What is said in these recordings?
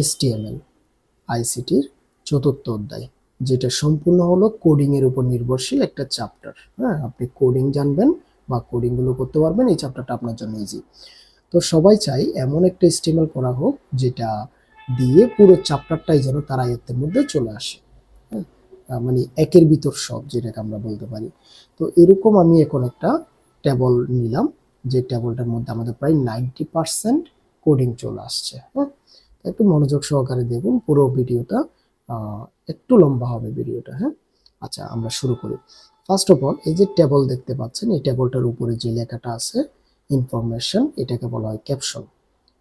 HTML আইসিটির চতুর্থ অধ্যায়, যেটা সম্পূর্ণ হলো কোডিং এর উপর নির্ভরশীল একটা চ্যাপ্টার হ্যাঁ আপনি কোডিং জানবেন বা কোডিংগুলো করতে পারবেন, এই চ্যাপ্টারটা আপনার জন্য ইজি তো সবাই চাই এমন একটা এসটিএমএল করা হোক, যেটা দিয়ে পুরো চ্যাপ্টারটাই যেন তার আয়ত্তের মধ্যে চলে আসে। হ্যাঁ মানে একের ভিতর সব, যেটাকে আমরা বলতে পারি। তো এরকম আমি এখন একটা টেবল নিলাম, যে টেবলটার মধ্যে আমাদের প্রায় নাইনটি পার্সেন্ট কোডিং চলে আসছে। হ্যাঁ একটু মনোযোগ সহকারে দেখুন, পুরো ভিডিওটা একটু লম্বা হবে ভিডিওটা হ্যাঁ? আচ্ছা আমরা শুরু করি। ফার্স্ট অফ অল এই যে টেবল দেখতে পাচ্ছেন, এই টেবলটার উপরে যে লেখাটা আছে ইনফরমেশন এটাকে বলা হয় ক্যাপশন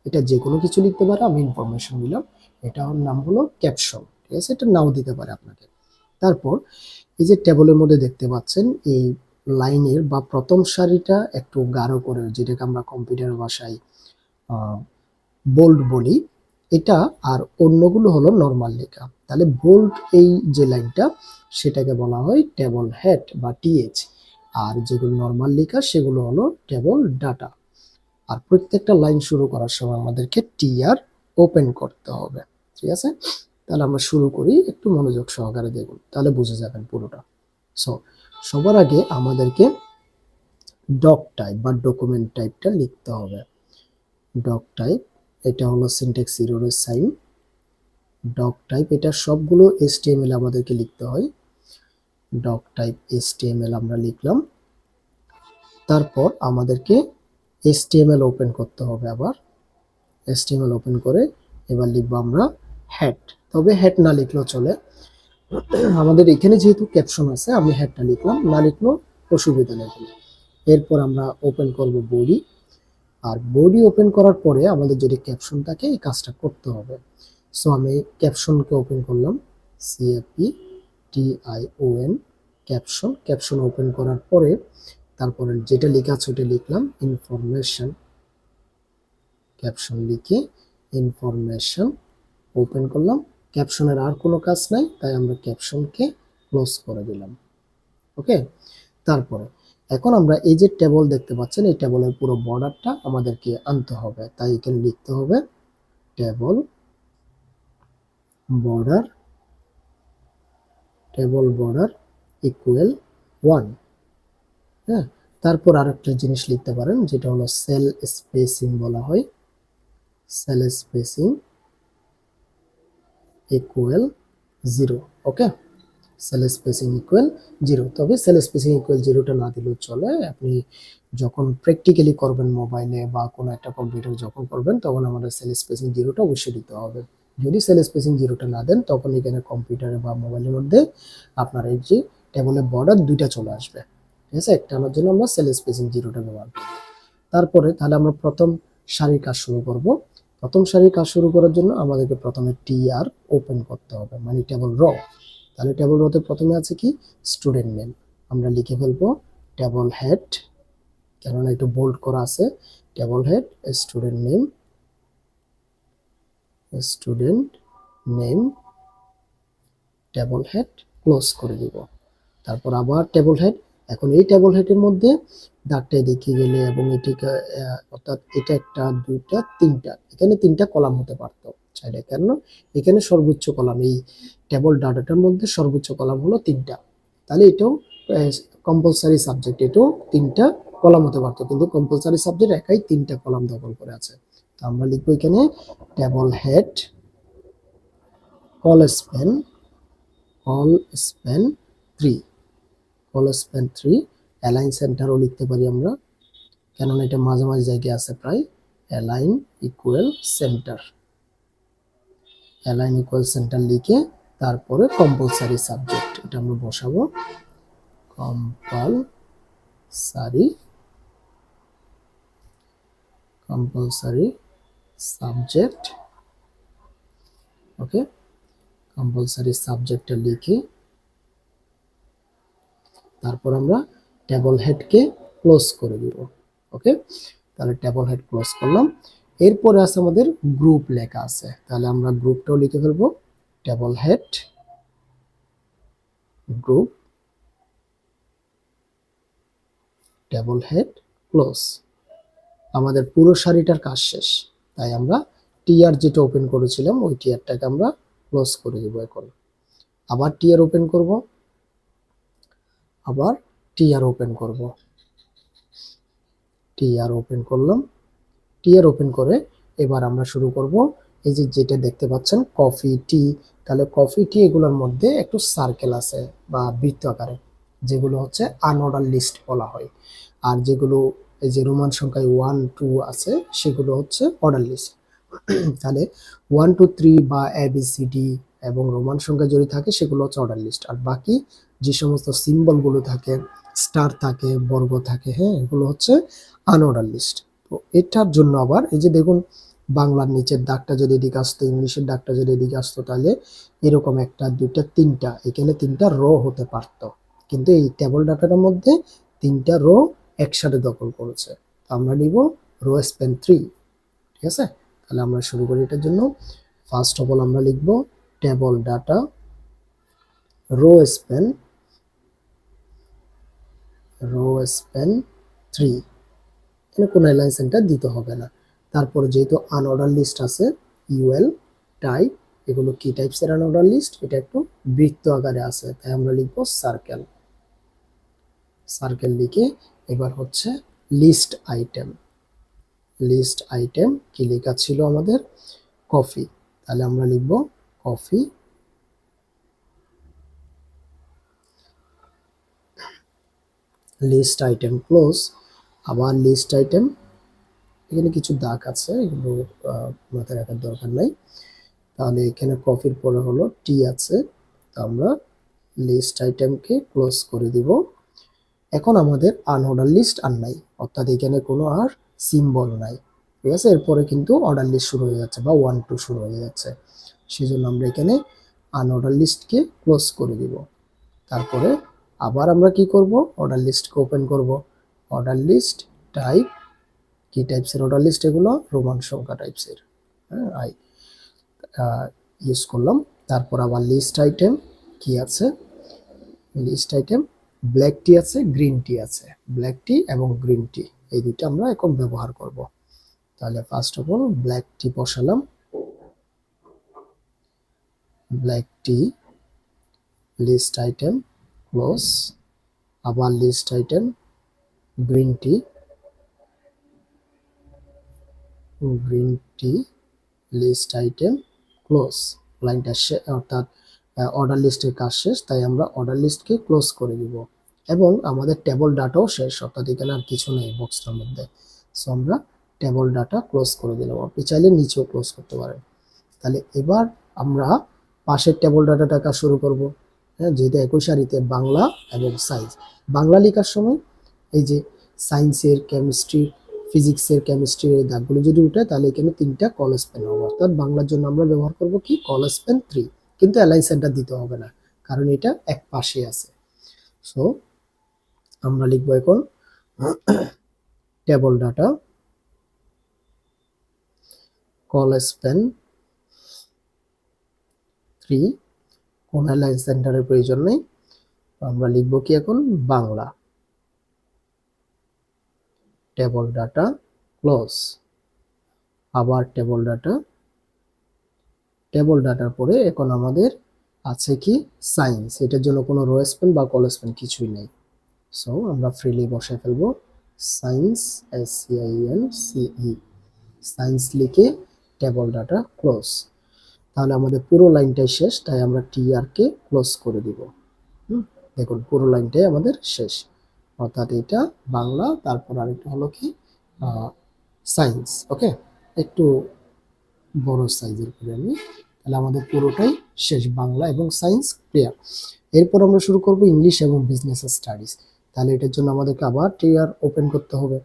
এটা যে কোনো কিছু লিখতে পারে, আমি ইনফরমেশন দিলাম এটার নাম হলো ক্যাপশন ঠিক আছে? এটা নাও দিতে পারে আপনাকে। তারপর, এই যে টেবলের মধ্যে দেখতে পাচ্ছেন, এই লাইনের বা প্রথম সারিটা একটু গাঢ় করে, যেটাকে আমরা কম্পিউটার ভাষায় বোল্ড বলি এটা আর অন্যগুলো হলো নর্মাল লেখা। তাহলে বোল্ড এই যে লাইনটা সেটাকে বলা হয় টেবল হেড বা টিএইচ আর যেগুলো নর্মাল লেখা, সেগুলো হলো টেবল ডাটা আর প্রত্যেকটা লাইন শুরু করার সময় আমাদেরকে টিআর ওপেন করতে হবে। ঠিক আছে? তাহলে আমরা শুরু করি, একটু মনোযোগ সহকারে দেখুন। তাহলে বুঝে যাবেন পুরোটা। সো সবার আগে আমাদেরকে ডক টাইপ বা ডকুমেন্ট টাইপটা লিখতে হবে। ডক টাইপ এটা হলো সিনটেক্স ইরোরের সাইন ডক টাইপ এটা সবগুলো এসটিএমএল আমাদেরকে লিখতে হয়। ডক টাইপ এসটিএমএল আমরা লিখলাম। তারপর আমাদেরকে এসটিএমএল ওপেন করতে হবে আবার। এসটিএমএল ওপেন করে এবার লিখব আমরা হ্যাট তবে হ্যাট না লিখলেও চলে। আমাদের এখানে যেহেতু ক্যাপশন আছে, আমি হ্যাটটা লিখলাম, না লিখলেও অসুবিধা নেই। এরপর আমরা ওপেন করব বডি। আর বডি ওপেন করার পরে আমাদের যদি ক্যাপশন থাকে, এই কাজটা করতে হবে। সো আমি ক্যাপশনকে ওপেন করলাম। CAP T I O N caption caption open করার পরে তারপরে যেটা লেখা আছে ওটা লিখলাম ইনফরমেশন ক্যাপশন লিখে ইনফরমেশন ওপেন করলাম। ক্যাপশনের আর কোনো কাজ নাই, তাই আমরা ক্যাপশনকে ক্লোজ করে দিলাম। ওকে তারপরে এখন আমরা এই যে টেবল দেখতে পাচ্ছেন, এই টেবলের পুরো বর্ডারটা আমাদেরকে আনতে হবে। তাই এখানে লিখতে হবে table border table border equal one হ্যাঁ তারপর আরেকটা জিনিস লিখতে পারেন, যেটা হলো সেল স্পেসিং বলা হয়। Cell spacing equal zero okay cell spacing equal zero তবে সেল স্পেসিং ইকুয়াল জিরোটা না দিলেও চলে। আপনি যখন প্র্যাকটিক্যালি করবেন মোবাইলে বা কোনো একটা কম্পিউটার যখন করবেন, তখন আমাদের সেল স্পেসিং জিরোটা অবশ্যই দিতে হবে। যদি সেল স্পেসিং জিরোটা না দেন, তখন এখানে কম্পিউটারে বা মোবাইলের মধ্যে আপনার এই যে টেবলের বর্ডার দুইটা চলে আসবে। ঠিক আছে? একটা আনার জন্য আমরা সেল স্পেসিং জিরোটা ব্যবহার করব তারপরে তাহলে আমরা প্রথম সারির কাজ শুরু করব। প্রথম সারির কাজ শুরু করার জন্য আমাদেরকে প্রথমে টি আর ওপেন করতে হবে মানে টেবল র তাহলে টেবল রতে প্রথমে আছে কি? স্টুডেন্ট নেম আমরা লিখে ফেলব টেবল হেড কেননা একটু বোল্ড করা আছে। Table head student name student name table head close করে দিব। তারপর আবার টেবল হেড এখন এই টেবল হেডের মধ্যে দাগটা দেখে গেলে এবং এটিকে অর্থাৎ এটা একটা, দুইটা, তিনটা, এখানে তিনটা কলাম হতে পারতো। চাইলে কেন এখানে সর্বোচ্চ কলাম, এই টেবল ডাটাটার মধ্যে সর্বোচ্চ কলাম হলো তিনটা। তাহলে এটাও কম্পালসারি সাবজেক্ট এটাও তিনটা কলাম হতে পারতো, কিন্তু কম্পালসারি সাবজেক্ট একাই তিনটা কলাম দখল করে আছে। তো আমরা লিখব এখানে table head col span col span three col span three align সেন্টারও লিখতে পারি আমরা। কেননা এটা মাঝামাঝি জায়গায় আছে প্রায় align equal center align equal center লিখে তারপরে কম্পালসারি সাবজেক্ট এটা আমরা বসাবো। Compulsory compulsory subject okay compulsory সাবজেক্টটা লিখে তারপর আমরা টেবল হেডকে ক্লোজ করে দিব ওকে তাহলে টেবল হেড ক্লোজ করলাম। এরপরে আছে আমাদের গ্রুপ লেখা আছে। তাহলে আমরা গ্রুপটাও লিখে ফেলব। Table head group table head close আমাদের পুরো সারিটার কাজ শেষ। তাই আমরা টিআর যেটা ওপেন করেছিলাম, ওই টিআরটাকে আমরা ক্লোজ করে দেবো এখন। আবার টিআর ওপেন করব। আবার টিআর ওপেন করব। টিআর ওপেন করলাম। টিআর ওপেন করে এবার আমরা শুরু করব। এই যে যেটা দেখতে পাচ্ছেন কফি টি তাহলে কফি টি এগুলোর মধ্যে একটু সার্কেল আছে বা বৃত্ত আকারে, যেগুলো হচ্ছে আনঅর্ডার লিস্ট বলা হয়। আর যেগুলো, এই যে রোমান সংখ্যায় ওয়ান টু আছে, সেগুলো হচ্ছে অর্ডার লিস্ট তাহলে ওয়ান টু থ্রি বা এবিসিডি এবং রোমান সংখ্যা যদি থাকে, সেগুলো হচ্ছে অর্ডার লিস্ট আর বাকি যে সমস্ত সিম্বলগুলো থাকে স্টার থাকে, বর্গ থাকে হ্যাঁ এগুলো হচ্ছে আনঅর্ডার লিস্ট তো এটার জন্য আবার এই যে দেখুন, বাংলার নিচের দাগটা যদি এদিকে আসতো, ইংলিশের দাগটা যদি এদিকে আসতো, তাহলে এরকম একটা দুইটা, তিনটা, এখানে তিনটা রো হতে পারতো। কিন্তু এই টেবল ডাটাটার মধ্যে তিনটা রো একসাথে দখল করেছে। আমরা নিব রো স্প্যান থ্রি ঠিক আছে? তাহলে আমরা শুরু করি এটার জন্য। ফার্স্ট অফ অল আমরা লিখব table data row span row span three এখানে কোনো সেন্টার দিতে হবে না। তারপরে যেহেতু আনঅর্ডার লিস্ট আছে ইউএল টাইপ এগুলো কি টাইপসের আনঅর্ডার লিস্ট এটা একটু বৃত্ত আকারে আছে, তাই আমরা লিখব সার্কেল সার্কেল লিখে এবার হচ্ছে লিস্ট আইটেম লিস্ট আইটেম কি লেখা ছিল আমাদের? কফি তাহলে আমরা লিখব কফি লিস্ট আইটেম ক্লোজ আবার লিস্ট আইটেম এখানে কিছু দাগ আছে, এগুলো মাথায় রাখার দরকার নাই। তাহলে এখানে কফির পরে হলো টি আছে, তো আমরা লিস্ট আইটেমকে ক্লোজ করে দিব। এখন আমাদের আনঅর্ডার লিস্ট আর নাই, অর্থাৎ এখানে কোনো আর সিম্বল নাই, ঠিক আছে? এরপরে কিন্তু অর্ডার লিস্ট শুরু হয়ে যাচ্ছে বা ওয়ান টু শুরু হয়ে যাচ্ছে। সেই জন্য আমরা এখানে আনঅর্ডার লিস্টকে ক্লোজ করে দিব। তারপরে আবার আমরা কি করব? অর্ডার লিস্টকে ওপেন করব। অর্ডার লিস্ট টাইপ কি টাইপসের অর্ডার লিস্ট এগুলো রোমান সংখ্যা টাইপসের হ্যাঁ আই ইউজ করলাম। তারপর আবার লিস্ট আইটেম কি আছে? লিস্ট আইটেম ব্ল্যাক টি আছে গ্রিন টি আছে। ব্ল্যাক টি এবং গ্রিন টি এই দুইটা আমরা এখন ব্যবহার করব। তাহলে first of all black tea বসালাম। Black tea list item close আবার list item green tea green tea list item close লাইনটা অর্থাৎ অর্ডার লিস্টের কাজ শেষ, তাই আমরা অর্ডার লিস্টকে ক্লোজ করে দিব। এবং আমাদের টেবল ডাটাও শেষ, অর্থাৎ এখানে আর কিছু নেই বক্সটার মধ্যে। সো আমরা টেবল ডাটা ক্লোজ করে দিলাম। আপনি চাইলে নিচেও ক্লোজ করতে পারেন। তাহলে এবার আমরা পাশের টেবল ডাটাটা কাজ শুরু করব। হ্যাঁ যেটা একই সারিতে বাংলা এবং সায়েন্স বাংলা লেখার সময় এই যে সায়েন্সের কেমিস্ট্রি ফিজিক্সের কেমিস্ট্রির এই দাগগুলো যদি উঠে, তাহলে এখানে তিনটা কলেজ পেন হবে। অর্থাৎ বাংলার জন্য আমরা ব্যবহার করব কি? কলেজ পেন থ্রি কিন্তু অ্যালাইন সেন্টার দিতে হবে না, কারণ এটা এক পাশে আছে। সো আমরা লিখব এখন table data col span three কোন অ্যালাইন সেন্টারের প্রয়োজন নেই। আমরা লিখব কি এখন? বাংলা। টেবল ডাটা ক্লোজ আবার টেবল ডাটা টেবল ডাটার পরে এখন আমাদের আছে কি সায়েন্স এটার জন্য কোনো রো স্পেন বা কল স্পেন কিছুই নেই। সো আমরা ফ্রিলি বসে ফেলব science S C I N C E science লিখে টেবল ডাটা ক্লোজ তাহলে আমাদের পুরো লাইনটাই শেষ, তাই আমরা টিআর কে ক্লোজ করে দিব। দেখুন পুরো লাইনটাই আমাদের শেষ। অর্থাৎ এটা বাংলা, তারপর আরেকটা হলো কি? সায়েন্স ওকে একটু বড় সাইজের করে আমি, তাহলে আমাদের পুরোটাই শেষ বাংলা এবং সায়েন্স ক্লিয়ার এরপর আমরা শুরু করব ইংলিশ এবং বিজনেস স্টাডিজ তাহলে এটার জন্য আমাদেরকে আবার টিআর ওপেন করতে হবে।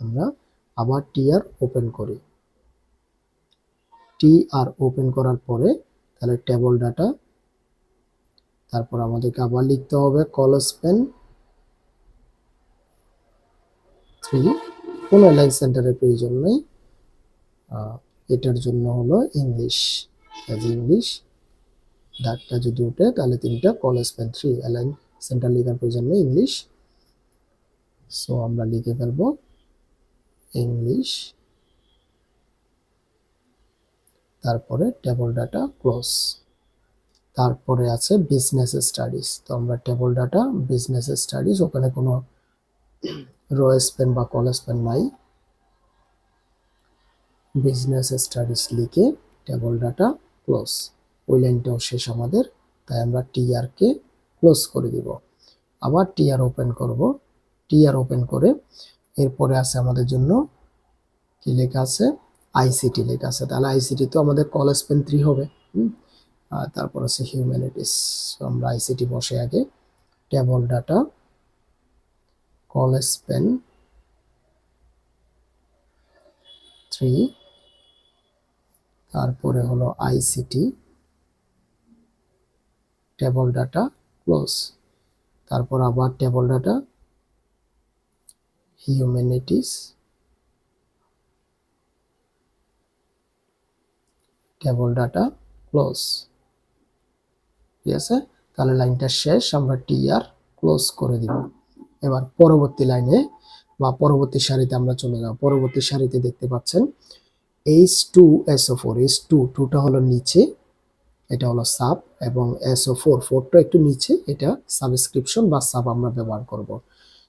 আমরা আবার টিআর ওপেন করি। টিআর ওপেন করার পরে তাহলে টেবল ডাটা তারপর আমাদেরকে আবার লিখতে হবে কলস পেন থ্রি কোনো অ্যালাইন সেন্টারের প্রয়োজন নেই। এটার জন্য হলো ইংলিশ অ্যাজ ইংলিশ ডাকটা যদি উঠে তাহলে তিনটা col span three align center লেখার প্রয়োজন নেই ইংলিশ সো আমরা লিখে ফেলব ইংলিশ তারপরে টেবল ডাটা ক্লোজ তারপরে আছে বিজনেস স্টাডিজ তো আমরা টেবল ডাটা বিজনেস স্টাডিজ ওখানে কোনো রয়েস পেন বা কলেজ পেন নাই। বিজনেস স্টাডিজ লিখে টেবল ডাটা ক্লোজ ওই লাইনটাও শেষ আমাদের, তাই আমরা টিআর কে ক্লোজ করে দিব। আবার টিআর ওপেন করব। টিআর ওপেন করে এরপরে আছে আমাদের জন্য কি লেখা আছে? আইসিটি লেখা আছে। তাহলে আইসিটি তো আমাদের কলেজ পেন থ্রি হবে। তারপর আছে হিউম্যানিটিস আমরা আইসিটি বসে আগে। Table data col span three তারপরে হলো আইসিটি টেবল ডাটা ক্লোজ তারপর আবার table data humanities table data close ঠিক আছে তাহলে লাইনটা শেষ, আমরা টিআর ক্লোজ করে দিব। এবার পরবর্তী লাইনে বা পরবর্তী সারিতে আমরা চলে যাব। পরবর্তী সারিতে দেখতে পাচ্ছেন H two SO four H two টুটা হলো নিচে, এটা হলো সাব এবং এসও ফোর ফোরটা একটু নিচে, এটা সাবস্ক্রিপশন বা সাব আমরা ব্যবহার করব।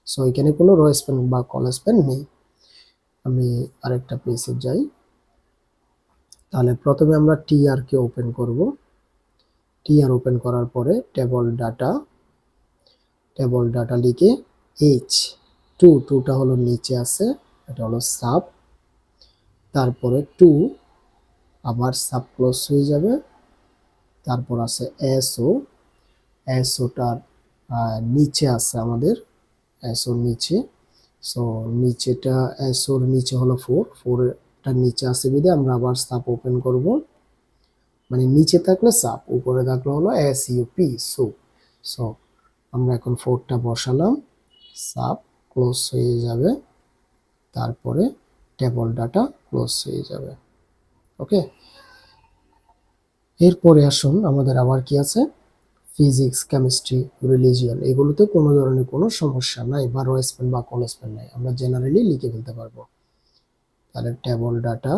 সো এখানে কোনো রয়েস পেন বা কলেজ পেন নেই। আমি আরেকটা পেজে যাই। তাহলে প্রথমে আমরা টিআর কে ওপেন করব। টিআর ওপেন করার পরে টেবল ডাটা টেবল ডাটা লিখে এইচ টু টুটা হলো নিচে আছে, এটা হলো সাব তারপরে টু আবার সাব ক্লোজ হয়ে যাবে, তারপর আছে এসও এসওটার নিচে আছে আমাদের এসওর নিচে সো নিচেটা এসওর নিচে হলো ফোর ফোরটা নিচে আছে বিধে আমরা আবার সাপ ওপেন করব মানে নিচে থাকলে সাপ উপরে থাকলে হলো এস ইউপি সো সো আমরা এখন ফোরটা বসালাম সাপ ক্লোজ হয়ে যাবে। তারপরে টেবল ডাটা ক্লোজ হয়ে যাবে। ওকে? এরপরে আসুন, আমাদের আবার কি আছে? ফিজিক্স কেমিস্ট্রি রিলিজিয়ন এগুলোতে কোনো ধরনের কোনো সমস্যা নাই বা রয়েস পেন বা কলেজ পেন নাই। আমরা জেনারেলি লিখে ফেলতে পারব। তাহলে table data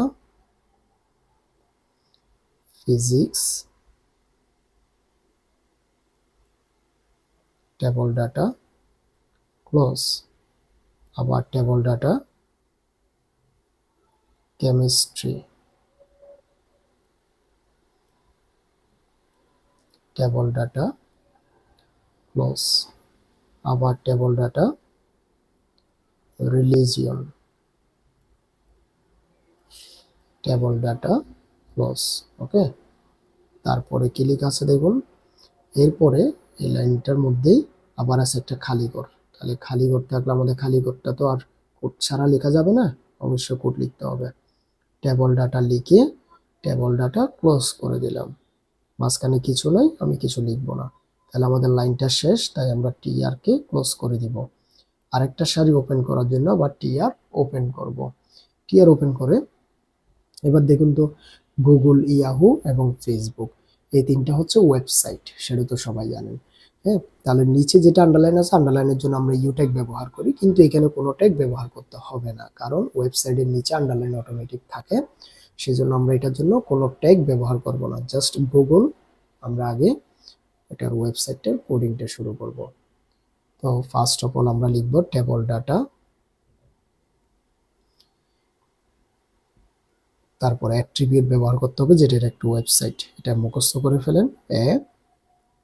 physics table data close আবার table data chemistry table data close আবার table data religion table data close okay তারপরে কি আছে দেখুন? এরপরে এই লাইনটার মধ্যেই আবার আছে একটা খালি ঘর। তাহলে খালি ঘর থাকলে আমাদের খালি ঘরটা তো আর কোড ছাড়া লেখা যাবে না। অবশ্যই কোড লিখতে হবে। টেবল ডাটা লিখে টেবল ডাটা ক্লোজ করে দিলাম। মাঝখানে কিছু নয়, আমি কিছু লিখব না। তাহলে আমাদের লাইনটা শেষ, তাই আমরা টিআর কে ক্লোজ করে দিব। আরেকটা সারি ওপেন করার জন্য আবার টিআর ওপেন করব। টিআর ওপেন করে এবার দেখুন তো গুগল ইয়াহু এবং ফেসবুক এই তিনটা হচ্ছে ওয়েবসাইট সেটা তো সবাই জানেন। হ্যাঁ তাহলে নিচে যেটা আন্ডারলাইন আছে আন্ডারলাইনের জন্য আমরা ইউ ট্যাগ ব্যবহার করি, কিন্তু এখানে কোনো ট্যাগ ব্যবহার করতে হবে না, কারণ ওয়েবসাইটের নিচে আন্ডারলাইন অটোমেটিক থাকে, সেজন্য আমরা এটার জন্য কোনো ট্যাগ ব্যবহার করব না জাস্ট গুগল আমরা আগে এটার ওয়েবসাইটের কোডিংটা শুরু করব। তো ফার্স্ট অফ অল আমরা লিখব টেবল ডাটা তারপর অ্যাট্রিবিউট ব্যবহার করতে হবে, যেটা একটা ওয়েবসাইট এটা মুখস্থ করে ফেলেন এ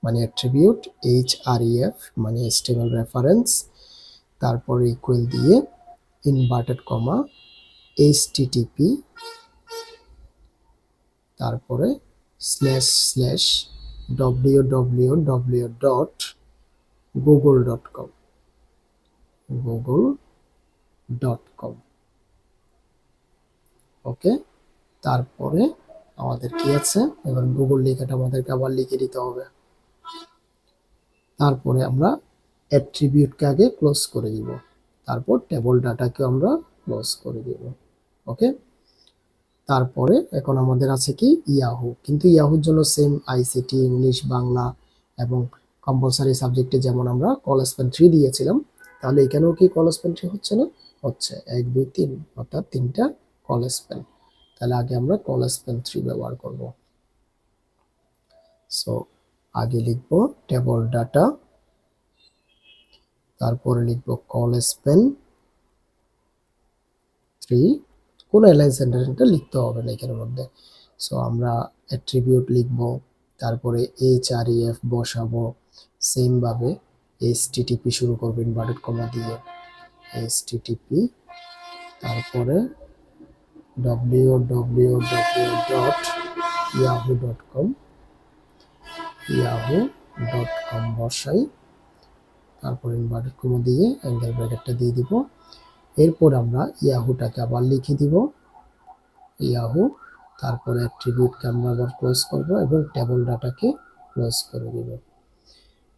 মানে অ্যাট্রিবিউট এইচ আর এফ মানে স্টেবল রেফারেন্স তারপর ইকুয়াল দিয়ে inverted comma H T T P তারপরে slash slash W W W dot Google dot com Google dot com okay তারপরে আমাদের কি আছে? এবার গুগল লেখাটা আমাদেরকে আবার লিখে দিতে হবে। তারপরে আমরা অ্যাট্রিবিউটকে আগে ক্লোজ করে দিব তারপর টেবল ডাটাকে আমরা ক্লোজ করে দিব। ওকে তারপরে এখন আমাদের আছে কি? ইয়াহু কিন্তু ইয়াহুর জন্য সেম আইসিটি ইংলিশ বাংলা এবং কম্পালসারি সাবজেক্টে যেমন আমরা কলেজ পেন থ্রি দিয়েছিলাম, তাহলে এখানেও কি কলেজ পেন থ্রি হচ্ছে না? হচ্ছে। এক, দুই, তিন, অর্থাৎ তিনটা কলেজ পেন তাহলে আগে আমরা কলেজ পেন থ্রি ব্যবহার করব। সো আগে লিখব টেবল ডাটা তারপরে লিখব কলেজ পেন থ্রি কোনো অ্যালাইন সেন্টারটা লিখতে হবে না এখানের মধ্যে। সো আমরা অ্যাট্রিবিউট লিখব, তারপরে এইচ আর এফ বসাবো সেমভাবে এইচ টিটিপি শুরু করব ইনভার্টেড কমা দিয়ে। এইচ টিটিপি তারপরে W W W dot Yahoo dot com Yahoo dot com বসাই তারপর ইনভার্টেড কমা দিয়ে অ্যাঙ্গেল ব্র্যাকেটটা দিয়ে দিব। এরপর আমরা ইয়াহুটাকে আবার লিখে দিব। ইয়াহু তারপরে অ্যাট্রিবিউটকে আমরা আবার ক্লোজ করব এবং টেবল ডাটাকে ক্লোজ করে দিব।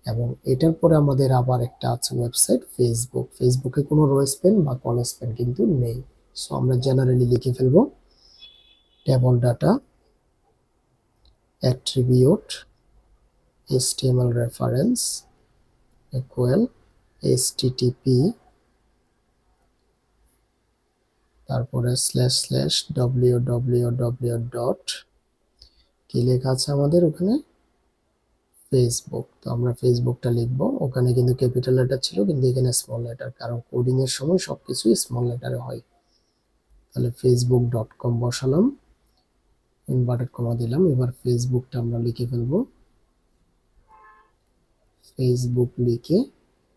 এবং এটার পরে আমাদের আবার একটা আছে ওয়েবসাইট ফেসবুক ফেসবুকে কোনো রয়েস পেন বা কলেজ পেন কিন্তু নেই। সো আমরা জেনারেলি লিখে ফেলব। Table data attribute HTML reference equal http তারপরে slash slash W W W dot কি লেখা আছে আমাদের ওখানে? ফেসবুক তো আমরা ফেসবুকটা লিখব। ওখানে কিন্তু ক্যাপিটাল লেটার ছিল, কিন্তু এখানে স্মল লেটার কারণ কোডিং এর সময় সবকিছুই স্মল লেটারে হয়। তাহলে ফেসবুক ডট কম বসালাম ইনভার্টেড কমা দিলাম, এবার ফেসবুকটা আমরা লিখে ফেলব। ফেসবুক লিখে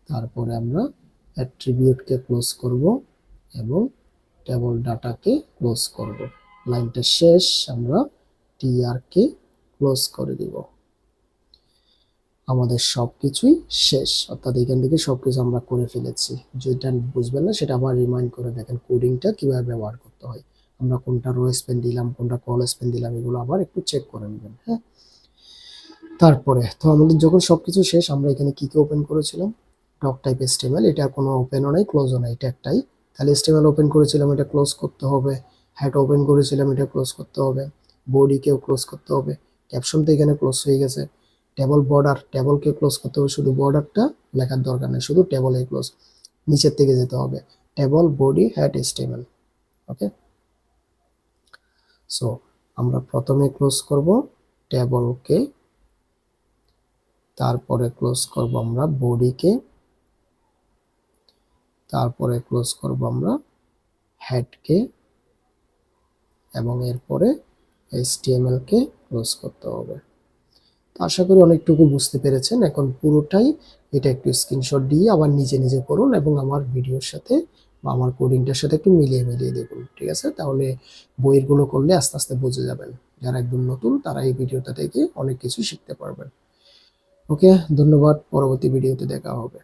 তারপরে আমরা অ্যাট্রিবিউটকে ক্লোজ করব এবং টেবল ডাটাকে ক্লোজ করব। লাইনটা শেষ, আমরা টিআরকে ক্লোজ করে দিব। আমাদের সব কিছুই শেষ, অর্থাৎ এখান থেকে সব কিছু আমরা করে ফেলেছি। যেটা বুঝবেন না, সেটা আবার রিমাইন্ড করে দেখেন কোডিংটা কীভাবে ব্যবহার করতে হয়। আমরা কোনটা রো স্পেন দিলাম, কোনটা কল স্পেন দিলাম, এগুলো আবার একটু চেক করে নেবেন হ্যাঁ? তারপরে, তো আমাদের যখন সবকিছু শেষ, আমরা এখানে কি কি ওপেন করেছিলাম? ডক টাইপ এস্টিমেল এটা কোনো ওপেনও নাই ক্লোজও নাই, এটা একটাই। তাহলে এস্টিমেল ওপেন করেছিলাম, এটা ক্লোজ করতে হবে। হ্যাট ওপেন করেছিলাম, এটা ক্লোজ করতে হবে। বডিকেও ক্লোজ করতে হবে। ক্যাপশন তো এখানে ক্লোজ হয়ে গেছে। টেবল বর্ডার টেবলকে ক্লোজ করতে হবে, শুধু বর্ডারটা লেখার দরকার নেই, শুধু টেবলে ক্লোজ নিচের থেকে যেতে হবে। Table body hat HTML okay so আমরা প্রথমে ক্লোজ করব। টেবলকে তারপরে ক্লোজ করব আমরা বডিকে তারপরে ক্লোজ করব আমরা হেডকে এবং এরপরে কে ক্লোজ করতে হবে। তো আশা করি অনেকটুকু বুঝতে পেরেছেন। এখন পুরোটাই এটা একটু স্ক্রিনশট দিয়ে আবার নিজে নিজে করুন এবং আমার ভিডিওর সাথে বা আমার কোডিংটার সাথে একটু মিলিয়ে মিলিয়ে দেখুন, ঠিক আছে? তাহলে বইয়েরগুলো করলে আস্তে আস্তে বুঝে যাবেন। যারা একদম নতুন তারা এই ভিডিওটা থেকে অনেক কিছু শিখতে পারবেন। ওকে ধন্যবাদ পরবর্তী ভিডিওতে দেখা হবে